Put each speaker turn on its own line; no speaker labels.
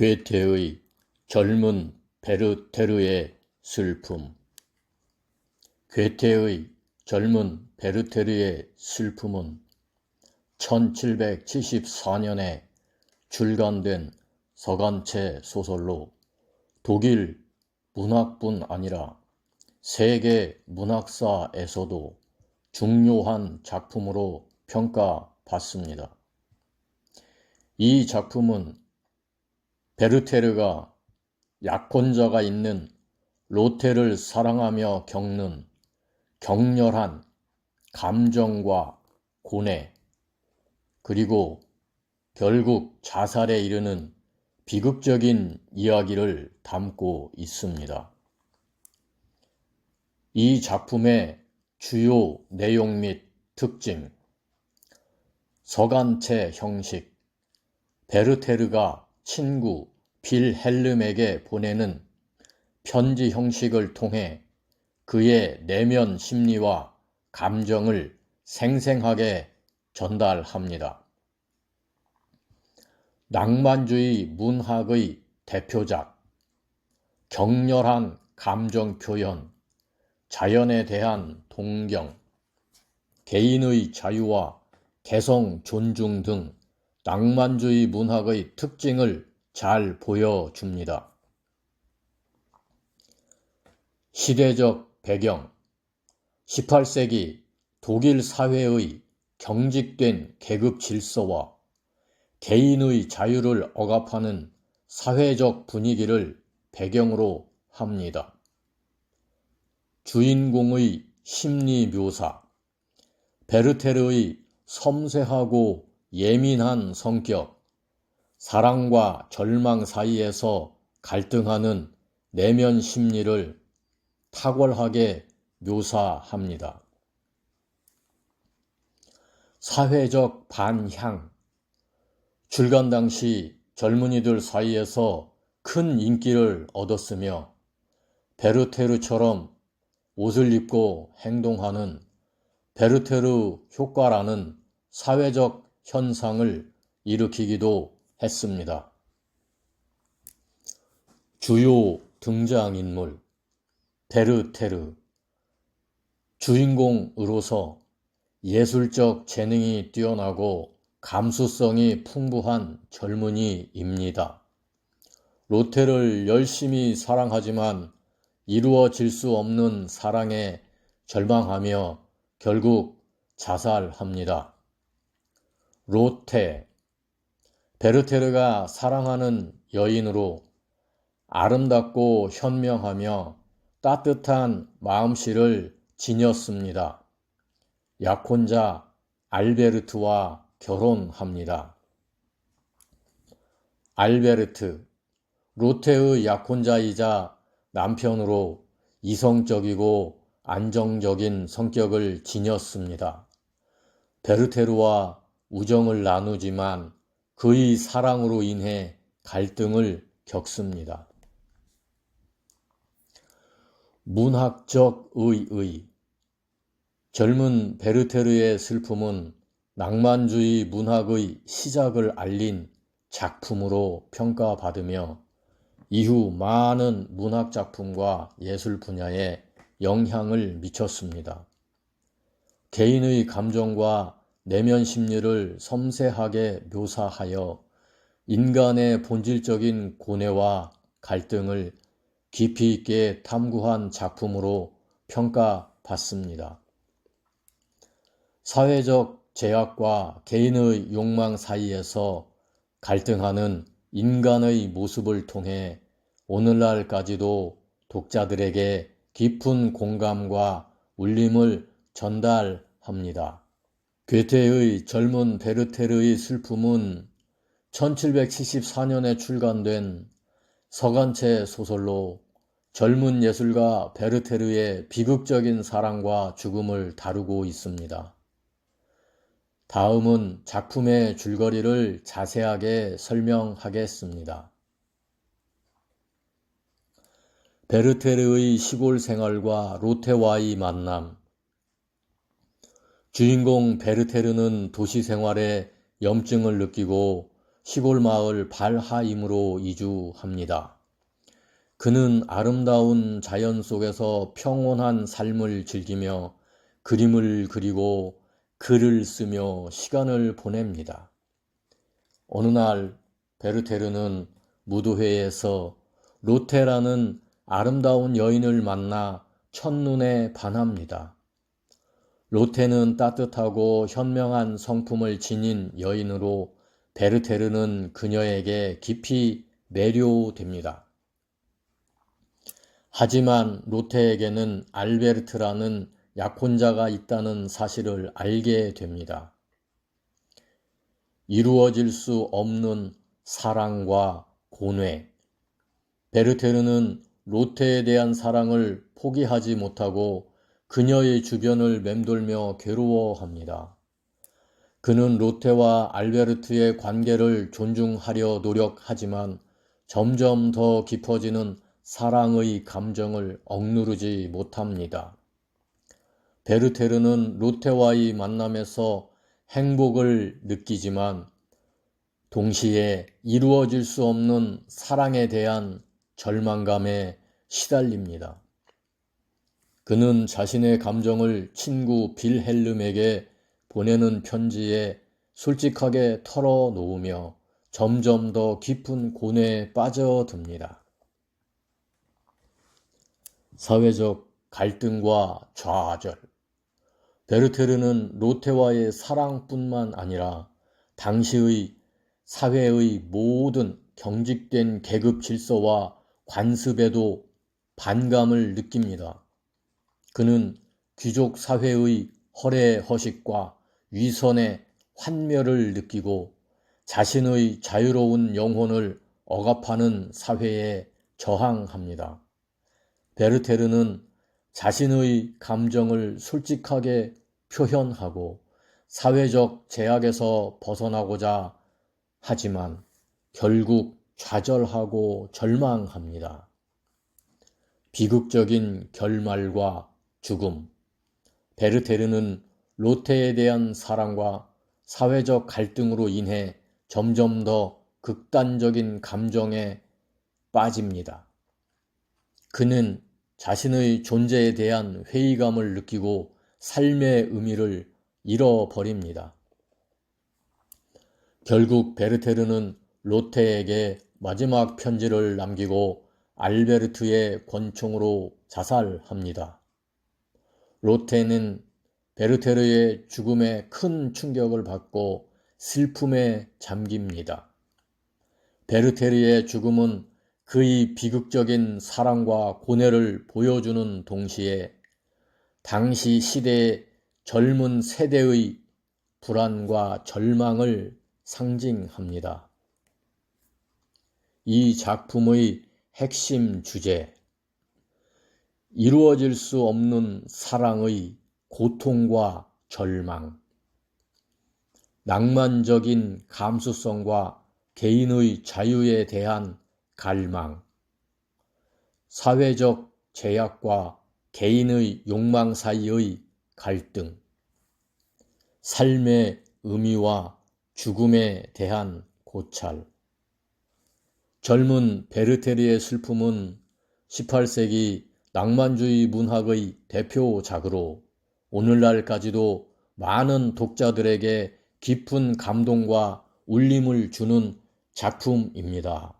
괴테의 젊은 베르테르의 슬픔 괴테의 젊은 베르테르의 슬픔은 1774년에 출간된 서간체 소설로 독일 문학뿐 아니라 세계 문학사에서도 중요한 작품으로 평가받습니다. 이 작품은 베르테르가 약혼자가 있는 로테를 사랑하며 겪는 격렬한 감정과 고뇌, 그리고 결국 자살에 이르는 비극적인 이야기를 담고 있습니다. 이 작품의 주요 내용 및 특징, 서간체 형식, 베르테르가 친구 빌헬름에게 보내는 편지 형식을 통해 그의 내면 심리와 감정을 생생하게 전달합니다. 낭만주의 문학의 대표작, 격렬한 감정 표현, 자연에 대한 동경, 개인의 자유와 개성 존중 등 낭만주의 문학의 특징을 잘 보여줍니다. 시대적 배경 18세기 독일 사회의 경직된 계급 질서와 개인의 자유를 억압하는 사회적 분위기를 배경으로 합니다. 주인공의 심리 묘사 베르테르의 섬세하고 예민한 성격 사랑과 절망 사이에서 갈등하는 내면 심리를 탁월하게 묘사합니다. 사회적 반향 출간 당시 젊은이들 사이에서 큰 인기를 얻었으며 베르테르처럼 옷을 입고 행동하는 베르테르 효과라는 사회적 현상을 일으키기도 했습니다. 주요 등장인물 베르테르 주인공으로서 예술적 재능이 뛰어나고 감수성이 풍부한 젊은이입니다. 로테를 열심히 사랑하지만 이루어질 수 없는 사랑에 절망하며 결국 자살합니다. 로테 베르테르가 사랑하는 여인으로 아름답고 현명하며 따뜻한 마음씨를 지녔습니다. 약혼자 알베르트와 결혼합니다. 알베르트, 로테의 약혼자이자 남편으로 이성적이고 안정적인 성격을 지녔습니다. 베르테르와 우정을 나누지만 그의 사랑으로 인해 갈등을 겪습니다. 문학적 의의 젊은 베르테르의 슬픔은 낭만주의 문학의 시작을 알린 작품으로 평가받으며 이후 많은 문학 작품과 예술 분야에 영향을 미쳤습니다. 개인의 감정과 내면 심리를 섬세하게 묘사하여 인간의 본질적인 고뇌와 갈등을 깊이 있게 탐구한 작품으로 평가받습니다. 사회적 제약과 개인의 욕망 사이에서 갈등하는 인간의 모습을 통해 오늘날까지도 독자들에게 깊은 공감과 울림을 전달합니다. 괴테의 젊은 베르테르의 슬픔은 1774년에 출간된 서간체 소설로 젊은 예술가 베르테르의 비극적인 사랑과 죽음을 다루고 있습니다. 다음은 작품의 줄거리를 자세하게 설명하겠습니다. 베르테르의 시골 생활과 로테와의 만남 주인공 베르테르는 도시 생활에 염증을 느끼고 시골 마을 발하임으로 이주합니다. 그는 아름다운 자연 속에서 평온한 삶을 즐기며 그림을 그리고 글을 쓰며 시간을 보냅니다. 어느 날 베르테르는 무도회에서 로테라는 아름다운 여인을 만나 첫눈에 반합니다. 로테는 따뜻하고 현명한 성품을 지닌 여인으로 베르테르는 그녀에게 깊이 매료됩니다. 하지만 로테에게는 알베르트라는 약혼자가 있다는 사실을 알게 됩니다. 이루어질 수 없는 사랑과 고뇌. 베르테르는 로테에 대한 사랑을 포기하지 못하고 그녀의 주변을 맴돌며 괴로워합니다. 그는 로테와 알베르트의 관계를 존중하려 노력하지만 점점 더 깊어지는 사랑의 감정을 억누르지 못합니다. 베르테르는 로테와의 만남에서 행복을 느끼지만 동시에 이루어질 수 없는 사랑에 대한 절망감에 시달립니다. 그는 자신의 감정을 친구 빌헬름에게 보내는 편지에 솔직하게 털어놓으며 점점 더 깊은 고뇌에 빠져듭니다. 사회적 갈등과 좌절. 베르테르는 로테와의 사랑뿐만 아니라 당시의 사회의 모든 경직된 계급 질서와 관습에도 반감을 느낍니다. 그는 귀족 사회의 허례 허식과 위선의 환멸을 느끼고 자신의 자유로운 영혼을 억압하는 사회에 저항합니다. 베르테르는 자신의 감정을 솔직하게 표현하고 사회적 제약에서 벗어나고자 하지만 결국 좌절하고 절망합니다. 비극적인 결말과 죽음. 베르테르는 로테에 대한 사랑과 사회적 갈등으로 인해 점점 더 극단적인 감정에 빠집니다. 그는 자신의 존재에 대한 회의감을 느끼고 삶의 의미를 잃어버립니다. 결국 베르테르는 로테에게 마지막 편지를 남기고 알베르트의 권총으로 자살합니다. 로테는 베르테르의 죽음에 큰 충격을 받고 슬픔에 잠깁니다. 베르테르의 죽음은 그의 비극적인 사랑과 고뇌를 보여주는 동시에 당시 시대의 젊은 세대의 불안과 절망을 상징합니다. 이 작품의 핵심 주제, 이루어질 수 없는 사랑의 고통과 절망, 낭만적인 감수성과 개인의 자유에 대한 갈망, 사회적 제약과 개인의 욕망 사이의 갈등, 삶의 의미와 죽음에 대한 고찰. 젊은 베르테르의 슬픔은 18세기 낭만주의 문학의 대표작으로 오늘날까지도 많은 독자들에게 깊은 감동과 울림을 주는 작품입니다.